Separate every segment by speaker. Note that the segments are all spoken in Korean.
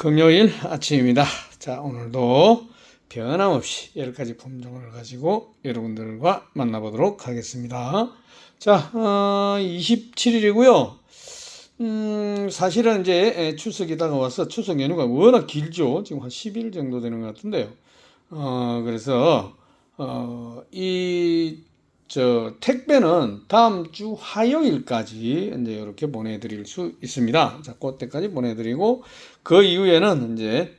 Speaker 1: 금요일 아침입니다. 자, 오늘도 변함없이 여러 가지 품종을 가지고 여러분들과 만나보도록 하겠습니다. 자, 어, 27일이고요. 음, 사실은 이제 추석이 다가와서 추석 연휴가 워낙 길죠. 지금 한 10일 정도 되는 것 같은데요. 어, 그래서, 어, 이, 저, 택배는 다음 주 화요일까지 이제 이렇게 보내드릴 수 있습니다. 자, 그때까지 보내드리고, 그 이후에는 이제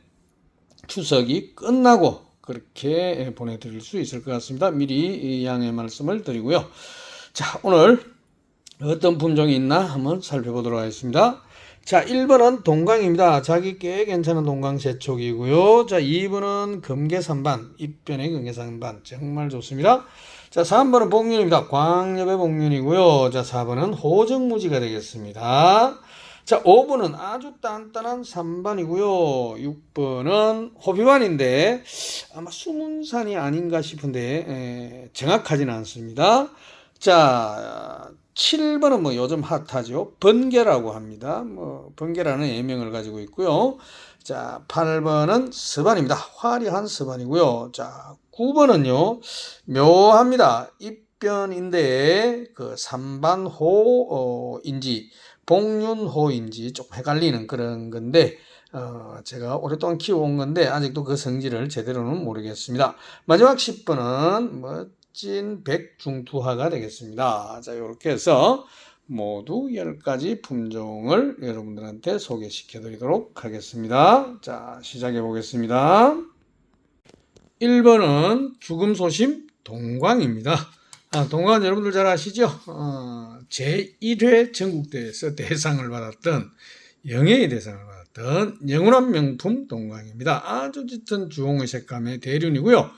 Speaker 1: 추석이 끝나고 그렇게 보내드릴 수 있을 것 같습니다. 미리 이 양해 말씀을 드리고요. 자, 오늘 어떤 품종이 있나 한번 살펴보도록 하겠습니다. 자, 1번은 동강입니다. 자기 꽤 괜찮은 동강 세촉이고요. 자, 2번은 금계산반, 입변의 금계산반. 정말 좋습니다. 자, 3번은 복륜입니다. 광엽의 복륜이고요. 자, 4번은 호정무지가 되겠습니다. 자, 5번은 아주 단단한 산반이고요. 6번은 호비반인데 아마 수문산이 아닌가 싶은데 에, 정확하지는 않습니다. 자, 7번은 뭐 요즘 핫하죠. 번개라고 합니다. 뭐 번개라는 예명을 가지고 있고요. 자, 8번은 서반입니다. 화려한 서반이고요. 자, 9번은요. 묘합니다. 입변인데 그 삼반호인지 복륜호인지 조금 헷갈리는 그런 건데 어, 제가 오랫동안 키워온 건데 아직도 그 성질을 제대로는 모르겠습니다. 마지막 10번은 멋진 백중투하가 되겠습니다. 자, 이렇게 해서 모두 10가지 품종을 여러분들한테 소개시켜 드리도록 하겠습니다. 자, 시작해 보겠습니다. 1번은 죽음 소심 동광입니다. 아, 동광은 여러분들 잘 아시죠? 어, 제1회 전국대회에서 대상을 받았던 영예의 대상을 받았던 영원한 명품 동광입니다. 아주 짙은 주홍의 색감의 대륜이고요.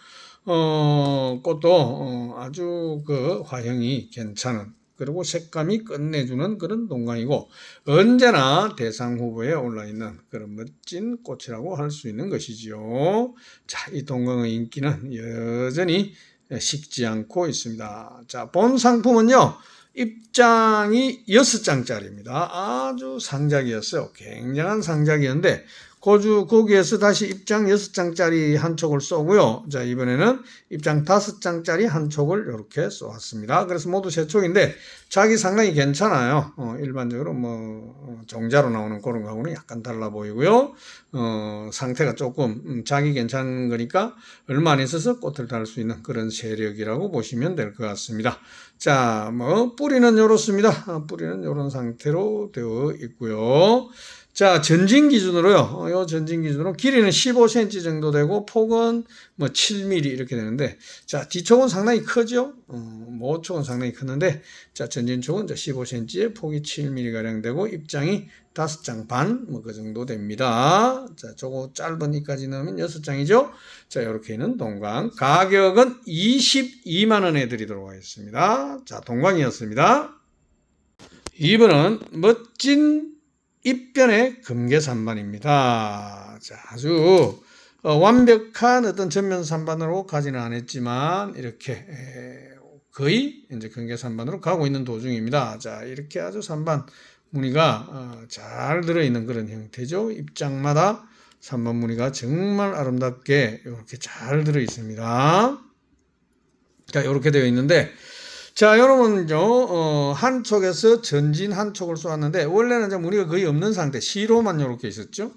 Speaker 1: 어, 꽃도 어, 아주 그 화형이 괜찮은 그리고 색감이 끝내주는 그런 동광이고 언제나 대상 후보에 올라 있는 그런 멋진 꽃이라고 할 수 있는 것이지요. 자, 이 동광의 인기는 여전히 식지 않고 있습니다. 자, 본 상품은요. 입장이 6장짜리입니다. 아주 상작이었어요. 굉장한 상작이었는데 고주 거기에서 다시 입장 6장짜리 한 촉을 쏘고요. 자, 이번에는 입장 5장짜리 한 촉을 이렇게 쏘았습니다. 그래서 모두 세 촉인데 자기 상당히 괜찮아요. 어, 일반적으로 뭐 종자로 나오는 그런 거하고는 약간 달라 보이고요. 어, 상태가 조금 음, 자기 괜찮은 거니까 얼마 안 있어서 꽃을 달 수 있는 그런 세력이라고 보시면 될 것 같습니다. 자, 뭐 뿌리는 이렇습니다. 아, 뿌리는 이런 상태로 되어 있고요. 자, 전진 기준으로요. 어, 요 전진 기준으로 길이는 15cm 정도 되고 폭은 뭐 7mm 이렇게 되는데 자, 뒤쪽은 상당히 크죠? 어, 모쪽은 상당히 크는데 자, 전진 쪽은 15cm에 폭이 7mm 가량 되고 입장이 5장 반 뭐 그 정도 됩니다. 자, 저거 짧은 이까지 넣으면 6장이죠? 자, 이렇게 있는 동광. 가격은 22만 원에 드리도록 하겠습니다. 자, 동광이었습니다. 2번은 멋진 입변의 금계산반입니다. 자, 아주 어, 완벽한 어떤 전면 산반으로 가지는 않았지만 이렇게 거의 이제 금계산반으로 가고 있는 도중입니다. 자, 이렇게 아주 산반 무늬가 어, 잘 들어 있는 그런 형태죠. 입장마다 산반 무늬가 정말 아름답게 이렇게 잘 들어 있습니다. 자, 이렇게 되어 있는데 자, 여러분요, 어, 한 촉에서 전진 한 촉을 쏘았는데, 원래는 좀 무늬가 거의 없는 상태, 시로만 이렇게 있었죠?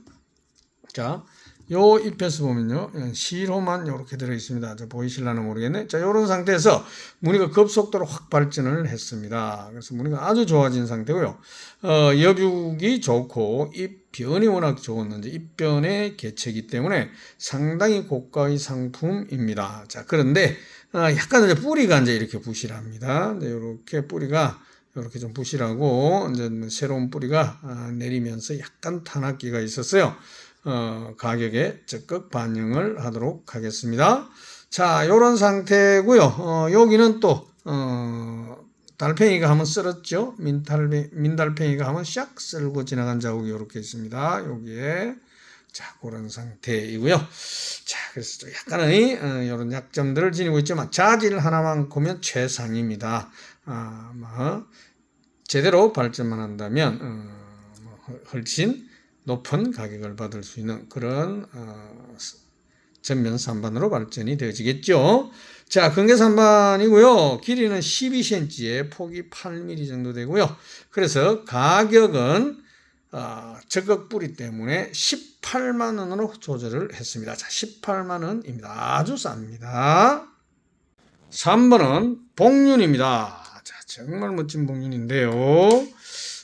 Speaker 1: 자, 요 잎에서 보면요, 시로만 이렇게 들어 있습니다. 자, 보이실라나 모르겠네. 자, 요런 상태에서 무늬가 급속도로 확 발전을 했습니다. 그래서 무늬가 아주 좋아진 상태고요. 어, 여육이 좋고, 잎 변이 워낙 좋았는지, 잎 변의 개체이기 때문에 상당히 고가의 상품입니다. 자, 그런데, 아, 약간 이제 뿌리가 이제 이렇게 부실합니다. 네, 이렇게 뿌리가 이렇게 좀 부실하고 이제 뭐 새로운 뿌리가 아, 내리면서 약간 탄압기가 있었어요. 어, 가격에 적극 반영을 하도록 하겠습니다. 자, 이런 상태고요. 어, 여기는 또 어, 달팽이가 한번 쓸었죠. 민달팽, 민달팽이가 한번 샥 쓸고 지나간 자국이 이렇게 있습니다. 여기에 자, 그런 상태이고요. 자, 그래서 약간의 어, 이런 약점들을 지니고 있지만 자질 하나만 보면 최상입니다. 아, 뭐 제대로 발전만 한다면 어, 뭐 훨씬 높은 가격을 받을 수 있는 그런 어, 전면 산반으로 발전이 되어지겠죠. 자, 근개 산반이고요. 길이는 12cm에 폭이 8mm 정도 되고요. 그래서 가격은 어, 적극 뿌리 때문에 18만 원으로 조절을 했습니다. 자, 18만 원입니다. 아주 쌉니다. 3번은 복륜입니다. 자, 정말 멋진 복륜인데요.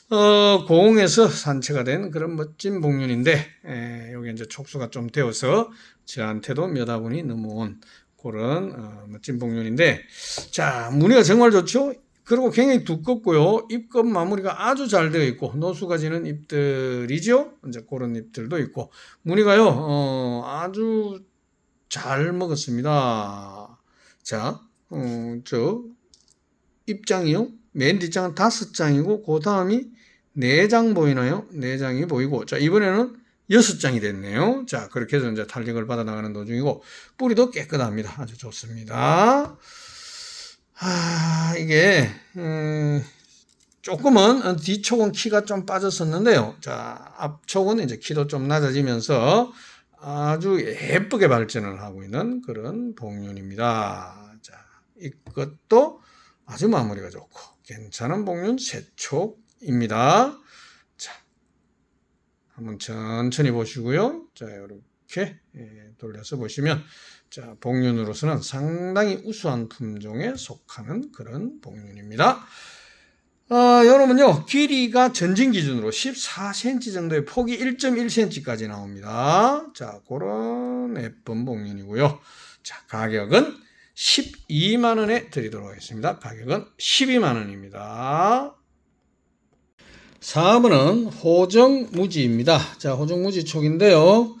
Speaker 1: 어, 고흥에서 산채가 된 그런 멋진 복륜인데, 에, 여기 이제 촉수가 좀 되어서 저한테도 몇 화분이 넘어온 그런 어, 멋진 복륜인데, 자, 무늬가 정말 좋죠? 그리고 굉장히 두껍고요. 잎끝 마무리가 아주 잘 되어 있고, 노수가 지는 잎들이죠? 이제 그런 잎들도 있고, 무늬가요, 어, 아주 잘 먹었습니다. 자, 어, 저, 입장이요. 맨 뒷장은 다섯 장이고, 그 다음이 네 장 보이나요? 네 장이 보이고, 자, 이번에는 여섯 장이 됐네요. 자, 그렇게 해서 이제 탄력을 받아 나가는 도중이고, 뿌리도 깨끗합니다. 아주 좋습니다. 아, 이게, 음, 조금은 뒤쪽은 키가 좀 빠졌었는데요. 자, 앞쪽은 이제 키도 좀 낮아지면서 아주 예쁘게 발전을 하고 있는 그런 복륜입니다. 자, 이것도 아주 마무리가 좋고 괜찮은 복륜 세촉입니다. 자, 한번 천천히 보시고요. 자, 이렇게 예, 돌려서 보시면 자, 복륜으로서는 상당히 우수한 품종에 속하는 그런 복륜입니다. 아, 여러분요, 길이가 전진 기준으로 14cm 정도의 폭이 1.1cm까지 나옵니다. 자, 그런 예쁜 복륜이고요. 자, 가격은 12만 원에 드리도록 하겠습니다. 가격은 12만 원입니다. 4번은 호정무지입니다. 자, 호정무지 촉인데요.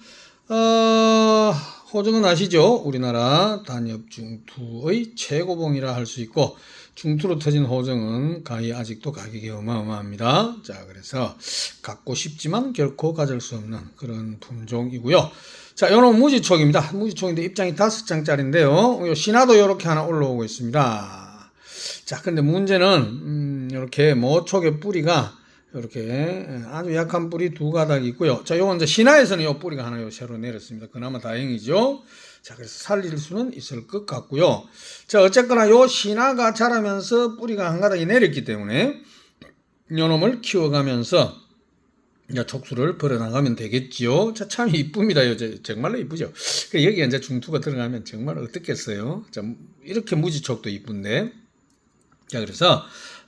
Speaker 1: 어, 호정은 아시죠? 우리나라 단엽 중투의 최고봉이라 할 수 있고, 중투로 터진 호정은 가히 아직도 가격이 어마어마합니다. 자, 그래서 갖고 싶지만 결코 가질 수 없는 그런 품종이고요. 자, 요는 무지촉입니다. 무지촉인데 입장이 다섯 장짜리인데요. 요 신화도 이렇게 하나 올라오고 있습니다. 자, 근데 문제는 음, 이렇게 모촉의 뿌리가 이렇게 아주 약한 뿌리 두 가닥이 있고요. 자, 요건 이제 신화에서는 요 뿌리가 하나 요 새로 내렸습니다. 그나마 다행이죠. 자, 그래서 살릴 수는 있을 것 같고요. 자, 어쨌거나 요 신화가 자라면서 뿌리가 한 가닥이 내렸기 때문에 요 놈을 키워가면서 이제 촉수를 벌어나가면 되겠지요. 자, 참 이쁩니다. 요 정말로 이쁘죠. 그 여기 이제 중투가 들어가면 정말 어떻겠어요. 자, 이렇게 무지촉도 이쁜데. 자, 그래서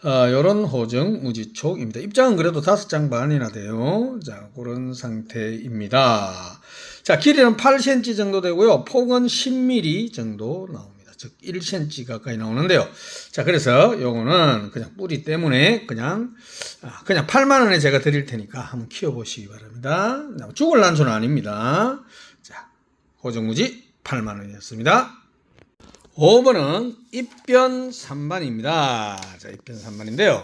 Speaker 1: 어, 요런 호정 무지촉입니다. 입장은 그래도 다섯 장 반이나 돼요. 자, 그런 상태입니다. 자, 길이는 8cm 정도 되고요. 폭은 10mm 정도 나옵니다. 즉 1cm 가까이 나오는데요. 자, 그래서 요거는 그냥 뿌리 때문에 그냥 아, 그냥 8만 원에 제가 드릴 테니까 한번 키워 보시기 바랍니다. 죽을 난수는 아닙니다. 자, 호정무지 8만 원이었습니다. 5번은 입변 3반입니다. 자, 입변 3반인데요.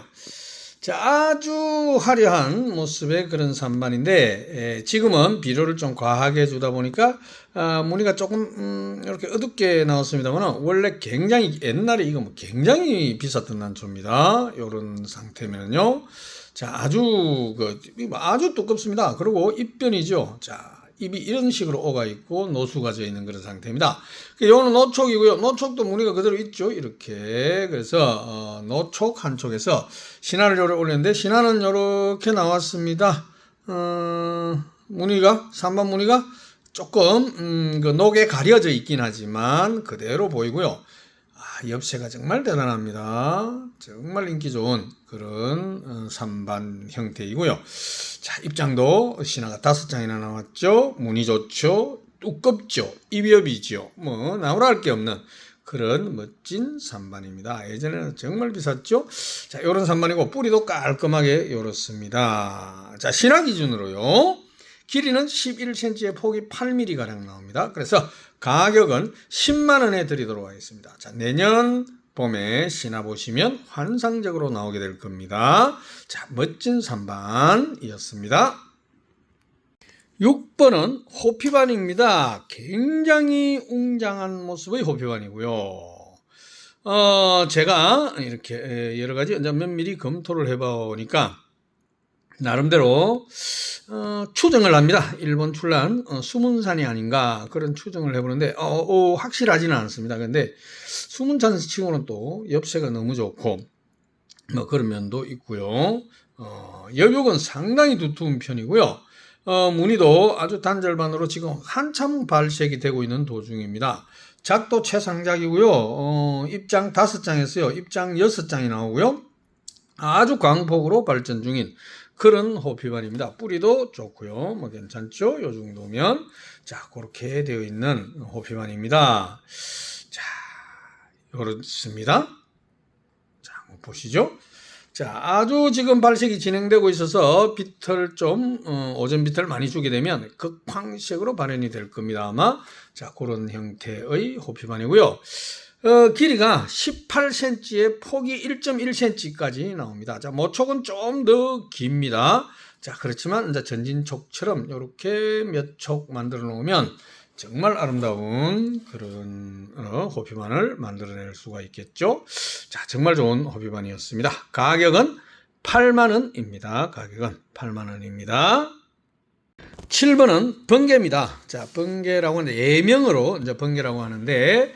Speaker 1: 자, 아주 화려한 모습의 그런 3반인데, 에, 지금은 비료를 좀 과하게 주다 보니까, 아, 무늬가 조금, 음, 이렇게 어둡게 나왔습니다만, 원래 굉장히, 옛날에 이거 뭐 굉장히 비쌌던 난초입니다. 요런 상태면요. 자, 아주, 그, 아주 두껍습니다. 그리고 입변이죠. 자, 입이 이런 식으로 오가 있고 노수가 져 있는 그런 상태입니다. 요거는 노촉이고요. 노촉도 무늬가 그대로 있죠. 이렇게. 그래서 어, 노촉 한 촉에서 신화를 요래 올렸는데 신화는 이렇게 나왔습니다. 어, 무늬가 3번 무늬가 조금 음, 그 녹에 가려져 있긴 하지만 그대로 보이고요. 아, 엽새가 정말 대단합니다. 정말 인기 좋은 그런 어, 3반 형태이고요. 자, 입장도 신화가 다섯 장이나 나왔죠. 무늬 좋죠. 두껍죠. 입엽이죠. 뭐, 나무라 할 게 없는 그런 멋진 산반입니다. 예전에는 정말 비쌌죠. 자, 요런 산반이고 뿌리도 깔끔하게 요렇습니다. 자, 신화 기준으로요. 길이는 11cm에 폭이 8mm 가량 나옵니다. 그래서 가격은 10만 원에 드리도록 하겠습니다. 자, 내년 봄에 신화 보시면 환상적으로 나오게 될 겁니다. 자, 멋진 산반이었습니다. 6번은 호피반입니다. 굉장히 웅장한 모습의 호피반이고요. 어, 제가 이렇게 여러 가지 면밀히 검토를 해보니까 나름대로 어, 추정을 합니다. 일본 출란 어, 수문산이 아닌가 그런 추정을 해보는데 어, 어, 확실하지는 않습니다. 근데 수문산 치고는 또 엽새가 너무 좋고 뭐 그런 면도 있고요. 어, 여육은 상당히 두툼한 편이고요. 어, 무늬도 아주 단절반으로 지금 한참 발색이 되고 있는 도중입니다. 작도 최상작이고요. 어, 입장 다섯 장에서요. 입장 여섯 장이 나오고요. 아주 광폭으로 발전 중인 그런 호피반입니다. 뿌리도 좋고요. 뭐 괜찮죠? 요 정도면 자 그렇게 되어 있는 호피반입니다. 자 그렇습니다. 자 한번 보시죠. 자 아주 지금 발색이 진행되고 있어서 빛을 좀 어, 오전 빛을 많이 주게 되면 극황색으로 발현이 될 겁니다. 아마 자 그런 형태의 호피반이고요. 어, 길이가 18cm에 폭이 1.1cm까지 나옵니다. 자, 모촉은 좀 더 깁니다. 자, 그렇지만 이제 전진촉처럼 이렇게 몇 촉 만들어 놓으면 정말 아름다운 그런 어, 호피반을 만들어낼 수가 있겠죠. 자, 정말 좋은 호피반이었습니다. 가격은 8만 원입니다. 가격은 8만 원입니다. 7번은 번개입니다. 자, 번개라고 하는데 예명으로 이제 번개라고 하는데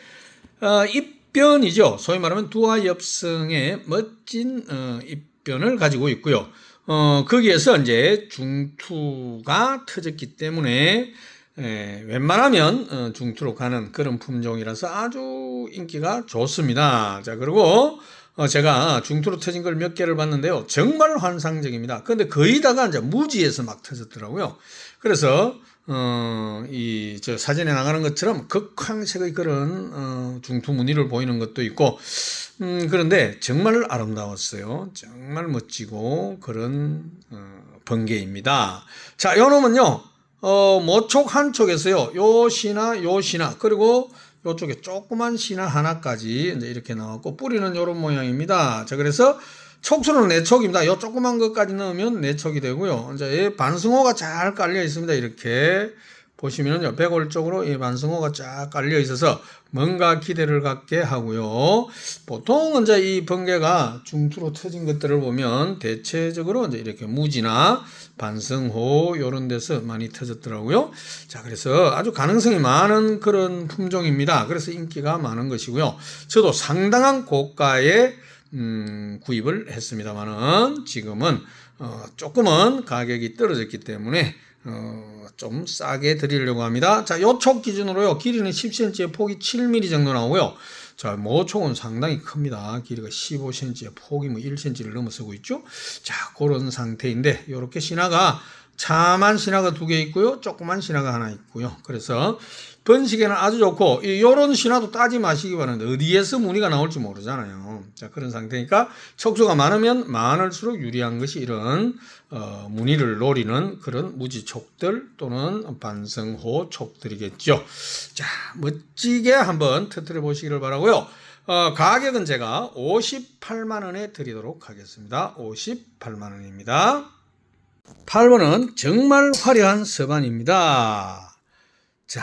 Speaker 1: 어, 입변이죠. 소위 말하면 두화 엽성의 멋진 어, 입변을 가지고 있고요. 어, 거기에서 이제 중투가 터졌기 때문에 에, 웬만하면 어, 중투로 가는 그런 품종이라서 아주 인기가 좋습니다. 자, 그리고 어, 제가 중투로 터진 걸 몇 개를 봤는데요. 정말 환상적입니다. 근데 거의 다가 이제 무지에서 막 터졌더라고요. 그래서 어, 이, 저 사진에 나가는 것처럼 극황색의 그런, 어, 중투 무늬를 보이는 것도 있고, 음, 그런데 정말 아름다웠어요. 정말 멋지고, 그런, 어, 번개입니다. 자, 요 놈은요, 어, 모촉 한 촉에서요, 요 시나, 요 시나, 그리고 요쪽에 조그만 시나 하나까지 이제 이렇게 나왔고, 뿌리는 요런 모양입니다. 자, 그래서 촉수는 네 촉입니다. 요 조그만 것까지 넣으면 네 촉이 되고요. 이제 반승호가 잘 깔려 있습니다. 이렇게 보시면은요, 백골 쪽으로 이 반승호가 쫙 깔려 있어서 뭔가 기대를 갖게 하고요. 보통 이제 이 번개가 중투로 터진 것들을 보면 대체적으로 이제 이렇게 무지나 반승호 요런 데서 많이 터졌더라고요. 자, 그래서 아주 가능성이 많은 그런 품종입니다. 그래서 인기가 많은 것이고요. 저도 상당한 고가의 음, 구입을 했습니다만은 지금은 어, 조금은 가격이 떨어졌기 때문에 어, 좀 싸게 드리려고 합니다. 자, 요촉 기준으로요. 길이는 10cm에 폭이 7mm 정도 나오고요. 자, 모촉은 상당히 큽니다. 길이가 15cm에 폭이 뭐 1cm를 넘어서고 있죠. 자, 그런 상태인데 요렇게 신화가 차만 신화가 두 개 있고요. 조그만 신화가 하나 있고요. 그래서 번식에는 아주 좋고 이 요런 신화도 따지 마시기 바랍니다. 어디에서 무늬가 나올지 모르잖아요. 자 그런 상태니까 촉수가 많으면 많을수록 유리한 것이 이런 어, 무늬를 노리는 그런 무지촉들 또는 반성호 촉들이겠죠. 자 멋지게 한번 터뜨려 보시기를 바라고요. 어, 가격은 제가 58만 원에 드리도록 하겠습니다. 58만 원입니다. 8번은 정말 화려한 서반입니다. 자,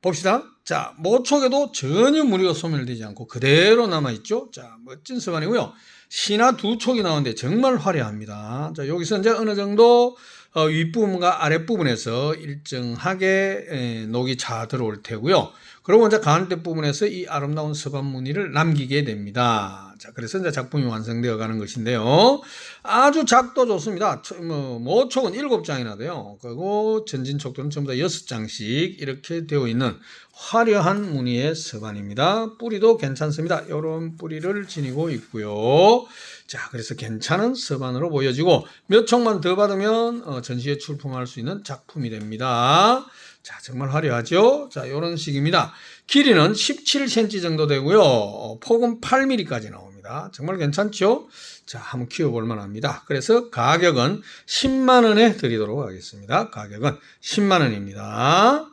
Speaker 1: 봅시다. 자, 모촉에도 전혀 무늬가 소멸되지 않고 그대로 남아있죠. 자, 멋진 서반이고요. 신화 두 촉이 나오는데 정말 화려합니다. 자, 여기서 이제 어느 정도 어, 윗부분과 아랫부분에서 일정하게 에, 녹이 차 들어올 테고요. 그리고 이제 가운데 부분에서 이 아름다운 서반 무늬를 남기게 됩니다. 자, 그래서 이제 작품이 완성되어 가는 것인데요. 아주 작도 좋습니다. 뭐, 모촉은 7장이나 돼요. 그리고 전진촉들은 전부 다 6장씩 이렇게 되어 있는 화려한 무늬의 서반입니다. 뿌리도 괜찮습니다. 이런 뿌리를 지니고 있고요. 자, 그래서 괜찮은 서반으로 보여지고 몇 촉만 더 받으면 어, 전시에 출품할 수 있는 작품이 됩니다. 자, 정말 화려하죠? 자, 이런 식입니다. 길이는 17cm 정도 되고요. 어, 폭은 8mm까지 나옵니다. 정말 괜찮죠? 자, 한번 키워볼 만합니다. 그래서 가격은 10만원에 드리도록 하겠습니다. 가격은 10만원입니다.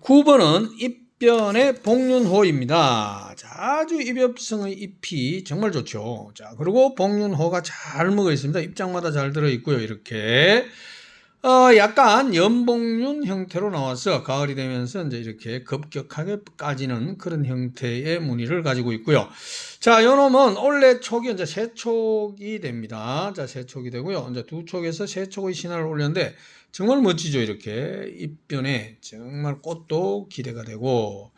Speaker 1: 9번은 입변의 복륜호입니다. 자, 아주 입엽성의 잎이 정말 좋죠. 자, 그리고 복륜호가 잘 먹어 있습니다. 입장마다 잘 들어 있고요. 이렇게. 어, 약간 연봉륜 형태로 나와서 가을이 되면서 이제 이렇게 급격하게 까지는 그런 형태의 무늬를 가지고 있고요. 자, 요 놈은 촉이 이제 세 촉이 됩니다. 자, 세 촉이 되고요. 이제 두 촉에서 세 촉의 신화를 올렸는데 정말 멋지죠. 이렇게 입변에 정말 꽃도 기대가 되고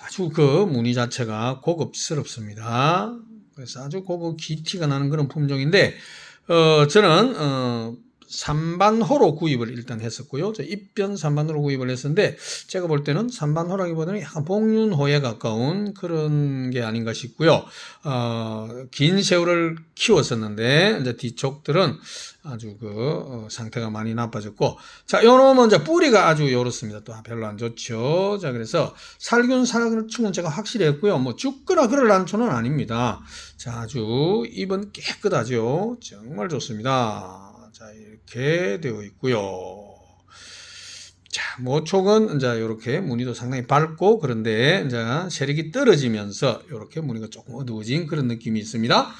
Speaker 1: 아주 그 무늬 자체가 고급스럽습니다. 그래서 아주 고급 기티가 나는 그런 품종인데 어, 저는 어, 삼반호로 구입을 일단 했었고요. 저 입변 삼반호로 구입을 했었는데 제가 볼 때는 삼반호라기보다는 약간 복륜호에 가까운 그런 게 아닌가 싶고요. 어, 긴 새우를 키웠었는데 이제 뒤쪽들은 아주 그 어, 상태가 많이 나빠졌고 자, 요놈은 이제 뿌리가 아주 요렇습니다. 또 별로 안 좋죠. 자, 그래서 살균 살충은 제가 확실히 했고요. 뭐 죽거나 그럴 난초는 아닙니다. 자, 아주 잎은 깨끗하죠. 정말 좋습니다. 자, 이렇게 되어 있고요. 자, 모촉은 이제 이렇게 무늬도 상당히 밝고 그런데 이제 세력이 떨어지면서 이렇게 무늬가 조금 어두워진 그런 느낌이 있습니다.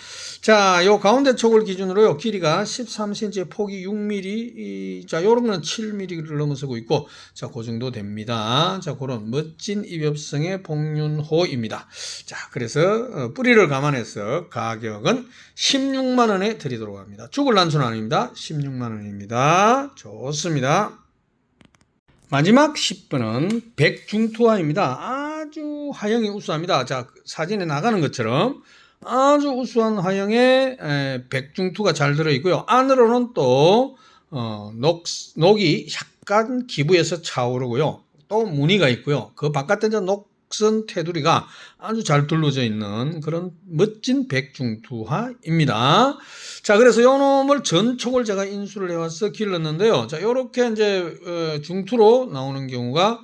Speaker 1: 자, 요 가운데 촉을 기준으로 요. 길이가 13cm, 폭이 6mm, 이, 자, 요런 거는 7mm를 넘어서고 있고 자, 그 정도 됩니다. 자, 그런 멋진 입엽성의 복륜호입니다. 자, 그래서 어, 뿌리를 감안해서 가격은 16만 원에 드리도록 합니다. 죽을 난수는 아닙니다. 16만 원입니다. 좋습니다. 마지막 10번은 백중투화입니다. 아주 화형이 우수합니다. 자, 사진에 나가는 것처럼 아주 우수한 화형에 에, 백중투가 잘 들어있고요. 안으로는 또 어, 녹, 녹이 약간 기부해서 차오르고요. 또 무늬가 있고요. 그 바깥에 녹선 테두리가 아주 잘 둘러져 있는 그런 멋진 백중투화입니다. 자, 그래서 요 놈을 전촉을 제가 인수를 해와서 길렀는데요. 자, 요렇게 이제 어, 중투로 나오는 경우가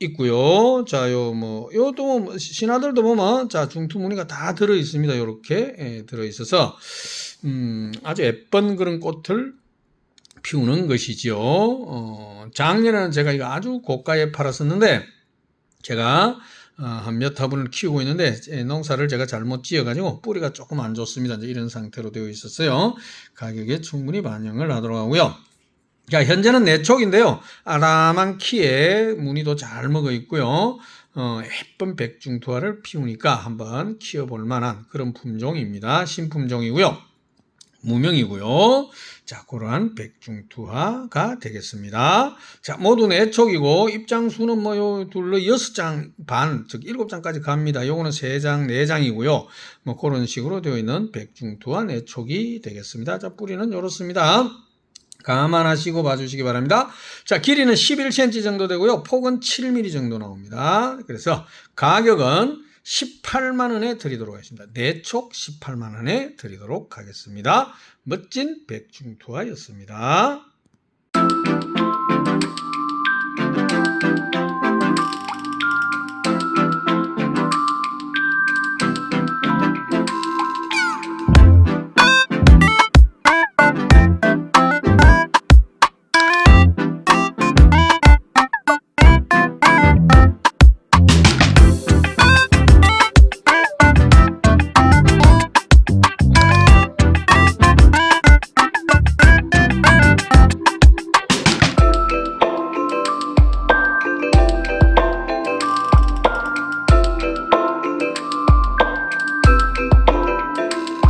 Speaker 1: 있고요. 자, 요 뭐, 요도 뭐 신화들도 보면 자, 중투 무늬가 다 들어 있습니다. 요렇게 예, 들어 있어서 음, 아주 예쁜 그런 꽃을 피우는 것이죠. 어, 작년에는 제가 이거 아주 고가에 팔았었는데 제가 어, 한몇 화분을 키우고 있는데 예, 농사를 제가 잘못 지어가지고 뿌리가 조금 안 좋습니다. 이제 이런 상태로 되어 있었어요. 가격에 충분히 반영을 하도록 하고요. 자, 현재는 내촉인데요. 아람한 키에 무늬도 잘 먹어 있고요. 어, 예쁜 백중투화를 피우니까 한번 키워볼 만한 그런 품종입니다. 신품종이고요. 무명이고요. 자, 그러한 백중투화가 되겠습니다. 자, 모두 내촉이고 입장수는 뭐요 둘러 여섯 장 반, 즉 일곱 장까지 갑니다. 요거는 세 장, 네 장이고요. 뭐 그런 식으로 되어 있는 백중투화 내촉이 되겠습니다. 자, 뿌리는 이렇습니다. 감안하시고 봐주시기 바랍니다. 자, 길이는 11cm 정도 되고요. 폭은 7mm 정도 나옵니다. 그래서 가격은 18만원에 드리도록 하겠습니다. 내촉 18만원에 드리도록 하겠습니다. 멋진 백중투하였습니다.